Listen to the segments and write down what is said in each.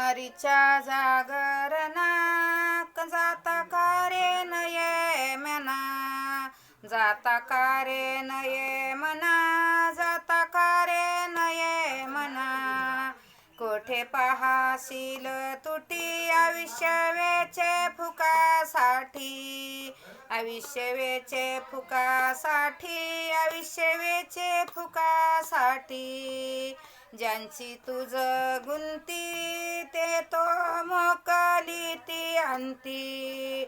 हरीच्या जागरणा जाता कारे नये मना. जाता कारे नये मना जाता कारे नये मना. कोठे पाहाशील तुटी आयुष्यवेचे फुकासाठी? आयुष्यवेचे फुकासाठी आयुष्यवेचे फुकासाठी. ज्यांची तुझ गुंती ते तो मोकली ती अंती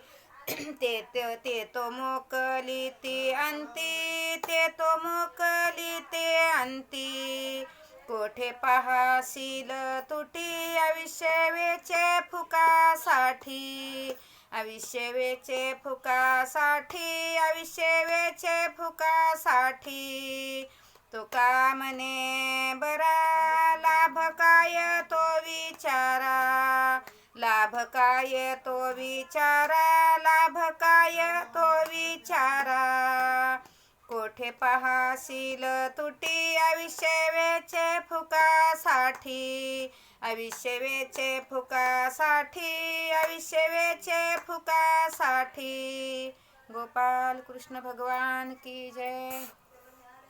ते ते ते तो मोकली ती अंती ते तो मोकली ते अंती कोठे पहाशील तुटी आयुष्यवेचे फुकासाठी? अविषेवेचे फुकासाठी आयुष्यवेचे फुकासाठी. तो का म्हणे लाभ काय तो विचारा लाभ काय तो विचारा. कोठे पहाशील तुटी अविषेवेचे फुकासाठी? अविषेवेचे फुकासाठी अविषेवेचे फुकासाठी. गोपाल कृष्ण भगवान की जय.